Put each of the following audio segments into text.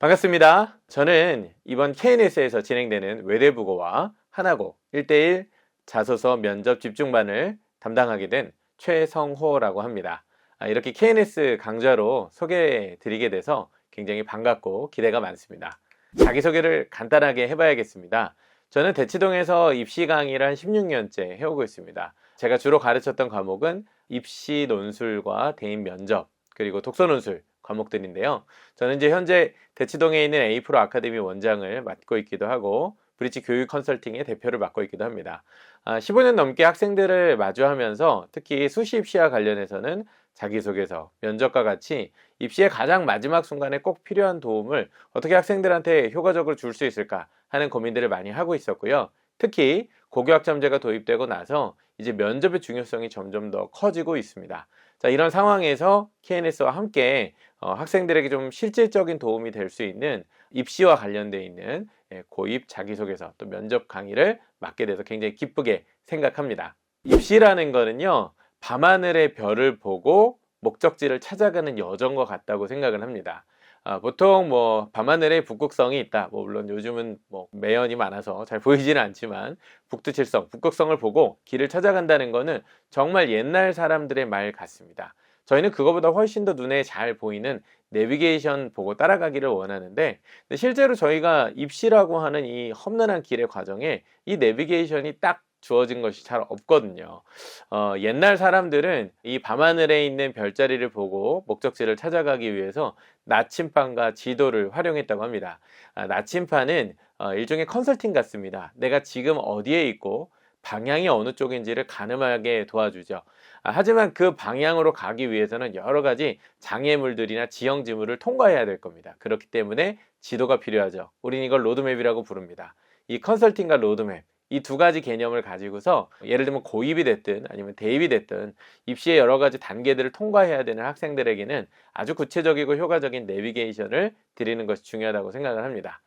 반갑습니다. 저는 이번 KNS에서 진행되는 외대부고와 하나고 1대1 자소서 면접 집중반을 담당하게 된 최성호라고 합니다. 아, 이렇게 KNS 강좌로 소개해 드리게 돼서 굉장히 반갑고 기대가 많습니다. 자기소개를 간단하게 해봐야겠습니다. 저는 대치동에서 입시 강의를 한 16년째 해오고 있습니다. 제가 주로 가르쳤던 과목은 입시 논술과 대인 면접, 그리고 독서 논술 과목들인데요. 저는 이제 현재 대치동에 있는 에이프로 아카데미 원장을 맡고 있기도 하고 브릿지 교육 컨설팅의 대표를 맡고 있기도 합니다. 아, 15년 넘게 학생들을 마주하면서 특히 수시 입시와 관련해서는 자기소개서, 면접과 같이 입시의 가장 마지막 순간에 꼭 필요한 도움을 어떻게 학생들한테 효과적으로 줄 수 있을까 하는 고민들을 많이 하고 있었고요. 특히 고교학점제가 도입되고 나서 이제 면접의 중요성이 점점 더 커지고 있습니다. 자, 이런 상황에서 KNS와 함께 어, 학생들에게 좀 실질적인 도움이 될 수 있는 입시와 관련되어 있는 예, 고입 자기소개서 또 면접 강의를 맡게 돼서 굉장히 기쁘게 생각합니다. 입시라는 거는요, 밤하늘의 별을 보고 목적지를 찾아가는 여정과 같다고 생각을 합니다. 아, 보통 뭐 밤하늘에 북극성이 있다. 뭐 물론 요즘은 뭐 매연이 많아서 잘 보이지는 않지만 북두칠성, 북극성을 보고 길을 찾아간다는 거는 정말 옛날 사람들의 말 같습니다. 저희는 그거보다 훨씬 더 눈에 잘 보이는 내비게이션 보고 따라가기를 원하는데 실제로 저희가 입시라고 하는 이 험난한 길의 과정에 이 내비게이션이 딱 주어진 것이 잘 없거든요. 어, 옛날 사람들은 이 밤하늘에 있는 별자리를 보고 목적지를 찾아가기 위해서 나침반과 지도를 활용했다고 합니다. 아, 나침반은 어, 일종의 컨설팅 같습니다. 내가 지금 어디에 있고 방향이 어느 쪽인지를 가늠하게 도와주죠. 아, 하지만 그 방향으로 가기 위해서는 여러 가지 장애물들이나 지형 지물을 통과해야 될 겁니다. 그렇기 때문에 지도가 필요하죠. 우린 이걸 로드맵이라고 부릅니다. 이 컨설팅과 로드맵, 이 두 가지 개념을 가지고서 예를 들면 고입이 됐든 아니면 대입이 됐든 입시의 여러 가지 단계들을 통과해야 되는 학생들에게는 아주 구체적이고 효과적인 내비게이션을 드리는 것이 중요하다고 생각을 합니다.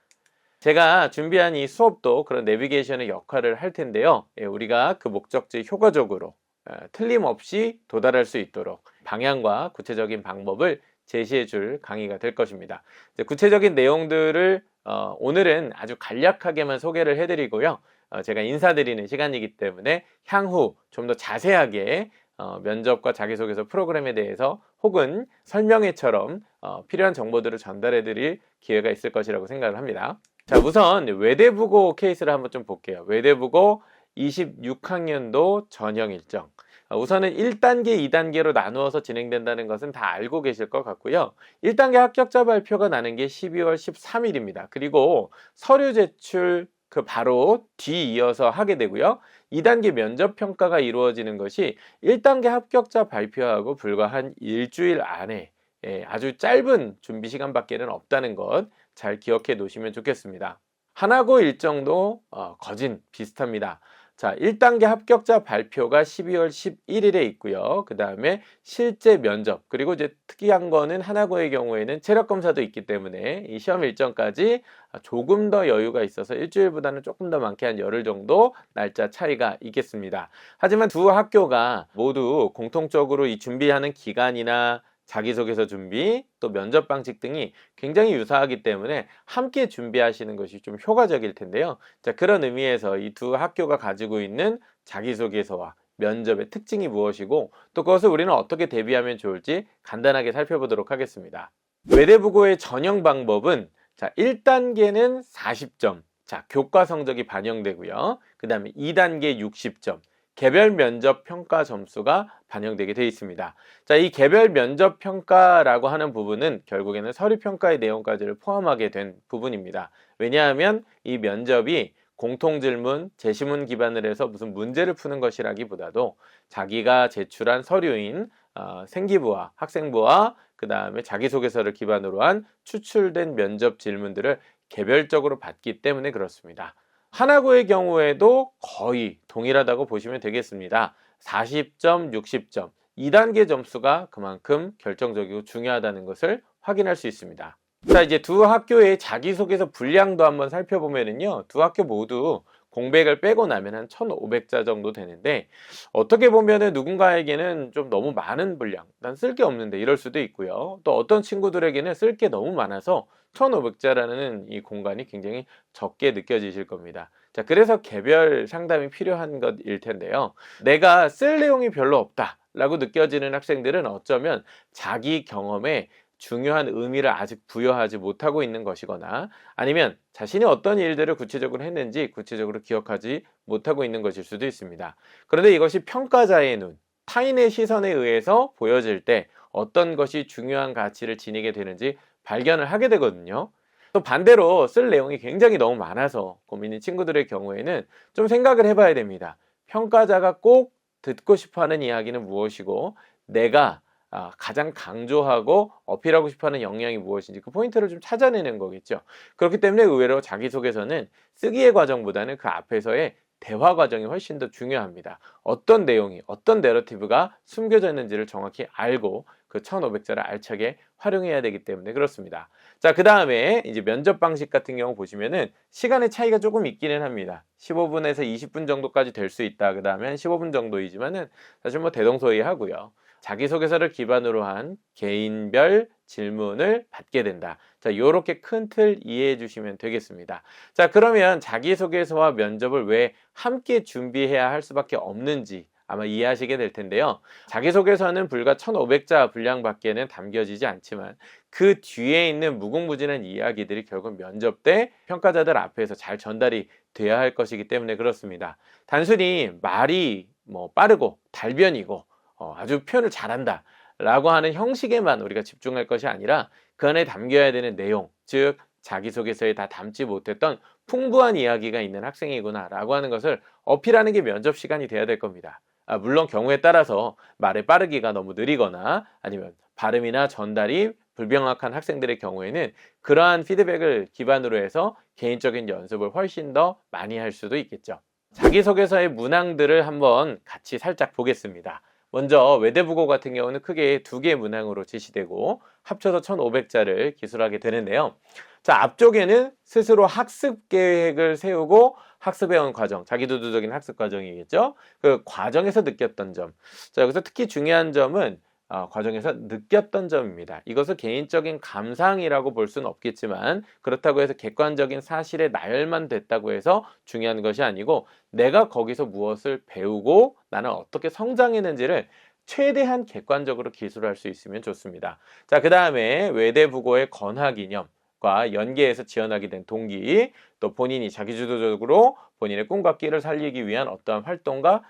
제가 준비한 이 수업도 그런 내비게이션의 역할을 할 텐데요. 예, 우리가 그 목적지에 효과적으로 어, 틀림없이 도달할 수 있도록 방향과 구체적인 방법을 제시해 줄 강의가 될 것입니다. 구체적인 내용들을 어, 오늘은 아주 간략하게만 소개를 해드리고요. 어, 제가 인사드리는 시간이기 때문에 향후 좀 더 자세하게 어, 면접과 자기소개서 프로그램에 대해서 혹은 설명회처럼 어, 필요한 정보들을 전달해 드릴 기회가 있을 것이라고 생각을 합니다. 자, 우선 외대부고 케이스를 한번 좀 볼게요. 외대부고 26학년도 전형 일정. 어, 우선은 1단계, 2단계로 나누어서 진행된다는 것은 다 알고 계실 것 같고요. 1단계 합격자 발표가 나는 게 12월 13일입니다. 그리고 서류 제출 그 바로 뒤이어서 하게 되고요. 2단계 면접 평가가 이루어지는 것이 1단계 합격자 발표하고 불과 한 일주일 안에 예, 아주 짧은 준비 시간밖에는 없다는 것 잘 기억해 놓으시면 좋겠습니다. 하나고 일정도 어, 거진 비슷합니다. 자, 1단계 합격자 발표가 12월 11일에 있고요. 그 다음에 실제 면접, 그리고 이제 특이한 거는 하나고의 경우에는 체력 검사도 있기 때문에 이 시험 일정까지 조금 더 여유가 있어서 일주일보다는 조금 더 많게 한 열흘 정도 날짜 차이가 있겠습니다. 하지만 두 학교가 모두 공통적으로 이 준비하는 기간이나 자기소개서 준비, 또 면접 방식 등이 굉장히 유사하기 때문에 함께 준비하시는 것이 좀 효과적일 텐데요. 자, 그런 의미에서 이 두 학교가 가지고 있는 자기소개서와 면접의 특징이 무엇이고 또 그것을 우리는 어떻게 대비하면 좋을지 간단하게 살펴보도록 하겠습니다. 외대부고의 전형 방법은 자, 1단계는 40점. 자, 교과 성적이 반영되고요. 그 다음에 2단계 60점. 개별 면접 평가 점수가 반영되게 되어 있습니다. 자, 이 개별 면접 평가라고 하는 부분은 결국에는 서류 평가의 내용까지를 포함하게 된 부분입니다. 왜냐하면 이 면접이 공통 질문, 제시문 기반을 해서 무슨 문제를 푸는 것이라기보다도 자기가 제출한 서류인 어, 생기부와 학생부와 그 다음에 자기소개서를 기반으로 한 추출된 면접 질문들을 개별적으로 받기 때문에 그렇습니다. 하나고의 경우에도 거의 동일하다고 보시면 되겠습니다. 40점, 60점. 2단계 점수가 그만큼 결정적이고 중요하다는 것을 확인할 수 있습니다. 자, 이제 두 학교의 자기소개서 분량도 한번 살펴보면은요, 두 학교 모두 공백을 빼고 나면 한 1,500자 정도 되는데 어떻게 보면은 누군가에게는 좀 너무 많은 분량, 난 쓸 게 없는데 이럴 수도 있고요. 또 어떤 친구들에게는 쓸 게 너무 많아서 1,500자라는 이 공간이 굉장히 적게 느껴지실 겁니다. 자, 그래서 개별 상담이 필요한 것일 텐데요. 내가 쓸 내용이 별로 없다. 라고 느껴지는 학생들은 어쩌면 자기 경험에 중요한 의미를 아직 부여하지 못하고 있는 것이거나 아니면 자신이 어떤 일들을 구체적으로 했는지 구체적으로 기억하지 못하고 있는 것일 수도 있습니다. 그런데 이것이 평가자의 눈, 타인의 시선에 의해서 보여질 때 어떤 것이 중요한 가치를 지니게 되는지 발견을 하게 되거든요. 또 반대로 쓸 내용이 굉장히 너무 많아서 고민인 친구들의 경우에는 좀 생각을 해봐야 됩니다. 평가자가 꼭 듣고 싶어 하는 이야기는 무엇이고 내가 아, 가장 강조하고 어필하고 싶어 하는 역량이 무엇인지 그 포인트를 좀 찾아내는 거겠죠. 그렇기 때문에 의외로 자기소개서는 쓰기의 과정보다는 그 앞에서의 대화 과정이 훨씬 더 중요합니다. 어떤 내용이, 어떤 내러티브가 숨겨져 있는지를 정확히 알고 그 1500자를 알차게 활용해야 되기 때문에 그렇습니다. 자, 그 다음에 이제 면접 방식 같은 경우 보시면은 시간의 차이가 조금 있기는 합니다. 15분에서 20분 정도까지 될 수 있다. 그 다음에 한 15분 정도이지만은 사실 뭐 대동소이하고요. 자기소개서를 기반으로 한 개인별 질문을 받게 된다. 자, 요렇게 큰 틀 이해해 주시면 되겠습니다. 자, 그러면 자기소개서와 면접을 왜 함께 준비해야 할 수밖에 없는지 아마 이해하시게 될 텐데요. 자기소개서는 불과 1500자 분량밖에는 담겨지지 않지만 그 뒤에 있는 무궁무진한 이야기들이 결국 면접 때 평가자들 앞에서 잘 전달이 돼야 할 것이기 때문에 그렇습니다. 단순히 말이 뭐 빠르고 달변이고 어, 아주 표현을 잘한다 라고 하는 형식에만 우리가 집중할 것이 아니라 그 안에 담겨야 되는 내용, 즉 자기소개서에 다 담지 못했던 풍부한 이야기가 있는 학생이구나 라고 하는 것을 어필하는 게 면접 시간이 돼야 될 겁니다. 아, 물론 경우에 따라서 말의 빠르기가 너무 느리거나 아니면 발음이나 전달이 불명확한 학생들의 경우에는 그러한 피드백을 기반으로 해서 개인적인 연습을 훨씬 더 많이 할 수도 있겠죠. 자기소개서의 문항들을 한번 같이 살짝 보겠습니다. 먼저 외대부고 같은 경우는 크게 두 개의 문항으로 제시되고 합쳐서 1500자를 기술하게 되는데요. 자, 앞쪽에는 스스로 학습 계획을 세우고 학습해온 과정, 자기도도적인 학습 과정이겠죠. 그 과정에서 느꼈던 점. 자, 여기서 특히 중요한 점은 어, 과정에서 느꼈던 점입니다. 이것을 개인적인 감상이라고 볼 수는 없겠지만 그렇다고 해서 객관적인 사실에 나열만 됐다고 해서 중요한 것이 아니고 내가 거기서 무엇을 배우고 나는 어떻게 성장했는지를 최대한 객관적으로 기술할 수 있으면 좋습니다. 자, 그 다음에 외대부고의 건화기념. 과 연계해서 지원하게 된 동기, 또 본인이 자기주도적으로 본인의 꿈과 끼를 살리기 위한 어떠한 활동과 어,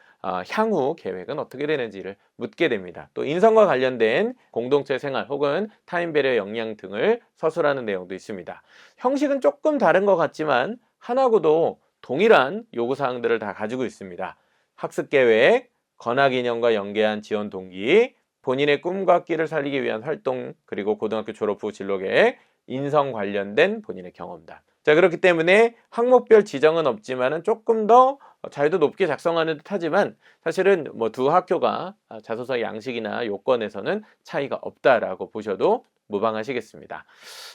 향후 계획은 어떻게 되는지를 묻게 됩니다. 또 인성과 관련된 공동체 생활 혹은 타인 배려 역량 등을 서술하는 내용도 있습니다. 형식은 조금 다른 것 같지만 하나고도 동일한 요구 사항들을 다 가지고 있습니다. 학습 계획, 건학 인형과 연계한 지원 동기, 본인의 꿈과 끼를 살리기 위한 활동, 그리고 고등학교 졸업 후 진로 계획, 인성 관련된 본인의 경험담. 자, 그렇기 때문에 항목별 지정은 없지만은 조금 더 자유도 높게 작성하는 듯 하지만 사실은 뭐 두 학교가 자소서 양식이나 요건에서는 차이가 없다라고 보셔도 무방하시겠습니다.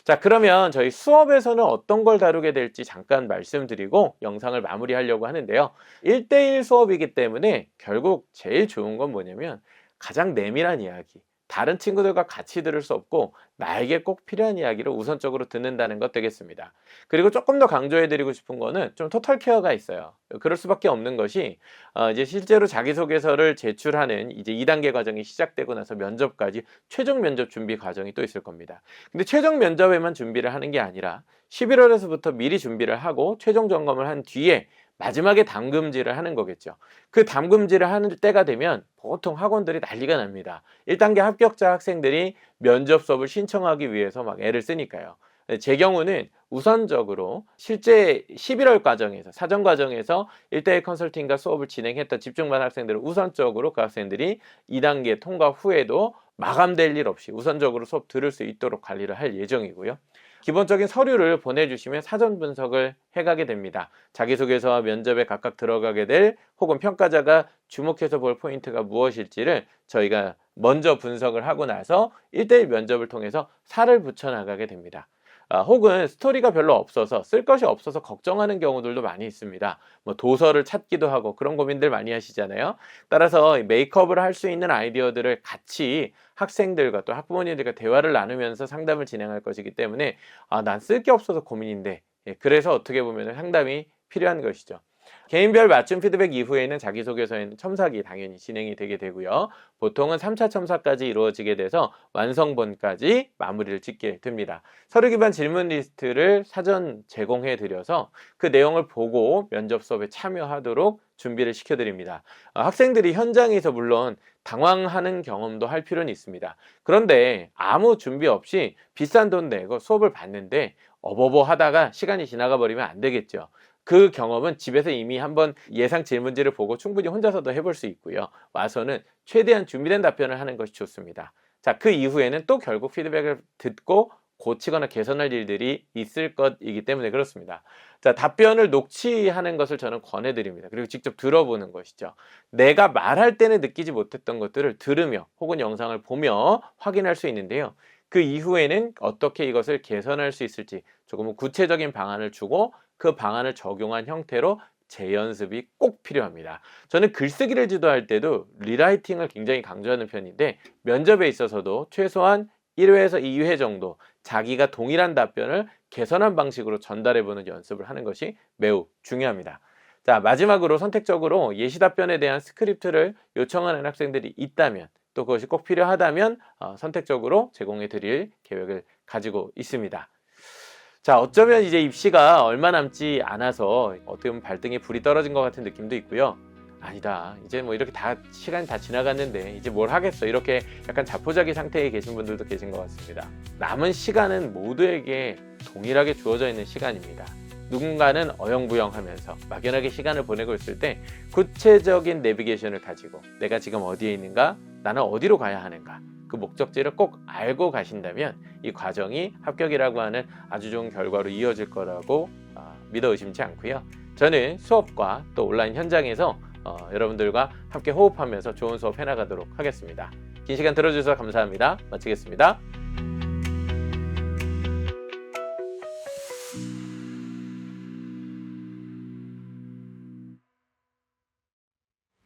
자, 그러면 저희 수업에서는 어떤 걸 다루게 될지 잠깐 말씀드리고 영상을 마무리하려고 하는데요. 1대1 수업이기 때문에 결국 제일 좋은 건 뭐냐면 가장 내밀한 이야기, 다른 친구들과 같이 들을 수 없고 나에게 꼭 필요한 이야기를 우선적으로 듣는다는 것 되겠습니다. 그리고 조금 더 강조해드리고 싶은 거는 좀 토탈 케어가 있어요. 그럴 수밖에 없는 것이 어 이제 실제로 자기소개서를 제출하는 이제 2단계 과정이 시작되고 나서 면접까지 최종 면접 준비 과정이 또 있을 겁니다. 근데 최종 면접에만 준비를 하는 게 아니라 11월에서부터 미리 준비를 하고 최종 점검을 한 뒤에 마지막에 담금질을 하는 거겠죠. 그 담금질을 하는 때가 되면 보통 학원들이 난리가 납니다. 1단계 합격자 학생들이 면접 수업을 신청하기 위해서 막 애를 쓰니까요. 제 경우는 우선적으로 실제 11월 과정에서 사전 과정에서 1대1 컨설팅과 수업을 진행했던 집중반 학생들은 우선적으로 그 학생들이 2단계 통과 후에도 마감될 일 없이 우선적으로 수업 들을 수 있도록 관리를 할 예정이고요. 기본적인 서류를 보내주시면 사전 분석을 해가게 됩니다. 자기소개서와 면접에 각각 들어가게 될 혹은 평가자가 주목해서 볼 포인트가 무엇일지를 저희가 먼저 분석을 하고 나서 1대1 면접을 통해서 살을 붙여 나가게 됩니다. 아, 혹은 스토리가 별로 없어서 쓸 것이 없어서 걱정하는 경우들도 많이 있습니다. 뭐 도서를 찾기도 하고 그런 고민들 많이 하시잖아요. 따라서 이 메이크업을 할 수 있는 아이디어들을 같이 학생들과 또 학부모님들과 대화를 나누면서 상담을 진행할 것이기 때문에 아, 난 쓸 게 없어서 고민인데 예, 그래서 어떻게 보면 상담이 필요한 것이죠. 개인별 맞춤 피드백 이후에는 자기소개서에는 첨삭이 당연히 진행이 되게 되고요. 보통은 3차 첨삭까지 이루어지게 돼서 완성본까지 마무리를 짓게 됩니다. 서류 기반 질문 리스트를 사전 제공해 드려서 그 내용을 보고 면접 수업에 참여하도록 준비를 시켜 드립니다. 어, 학생들이 현장에서 물론 당황하는 경험도 할 필요는 있습니다. 그런데 아무 준비 없이 비싼 돈 내고 수업을 받는데 어버버 하다가 시간이 지나가 버리면 안 되겠죠. 그 경험은 집에서 이미 한번 예상 질문지를 보고 충분히 혼자서도 해볼 수 있고요. 와서는 최대한 준비된 답변을 하는 것이 좋습니다. 자, 그 이후에는 또 결국 피드백을 듣고 고치거나 개선할 일들이 있을 것이기 때문에 그렇습니다. 자, 답변을 녹취하는 것을 저는 권해드립니다. 그리고 직접 들어보는 것이죠. 내가 말할 때는 느끼지 못했던 것들을 들으며 혹은 영상을 보며 확인할 수 있는데요. 그 이후에는 어떻게 이것을 개선할 수 있을지 조금 구체적인 방안을 주고 그 방안을 적용한 형태로 재연습이 꼭 필요합니다. 저는 글쓰기를 지도할 때도 리라이팅을 굉장히 강조하는 편인데 면접에 있어서도 최소한 1회에서 2회 정도 자기가 동일한 답변을 개선한 방식으로 전달해보는 연습을 하는 것이 매우 중요합니다. 자, 마지막으로 선택적으로 예시 답변에 대한 스크립트를 요청하는 학생들이 있다면 또 그것이 꼭 필요하다면 어, 선택적으로 제공해 드릴 계획을 가지고 있습니다. 자, 어쩌면 이제 입시가 얼마 남지 않아서 어떻게 보면 발등에 불이 떨어진 것 같은 느낌도 있고요. 아니다. 이제 뭐 이렇게 다 시간이 다 지나갔는데 이제 뭘 하겠어. 이렇게 약간 자포자기 상태에 계신 분들도 계신 것 같습니다. 남은 시간은 모두에게 동일하게 주어져 있는 시간입니다. 누군가는 어영부영 하면서 막연하게 시간을 보내고 있을 때 구체적인 내비게이션을 가지고 내가 지금 어디에 있는가, 나는 어디로 가야 하는가, 그 목적지를 꼭 알고 가신다면 이 과정이 합격이라고 하는 아주 좋은 결과로 이어질 거라고 어, 믿어 의심치 않고요. 저는 수업과 또 온라인 현장에서 어, 여러분들과 함께 호흡하면서 좋은 수업 해나가도록 하겠습니다. 긴 시간 들어주셔서 감사합니다. 마치겠습니다.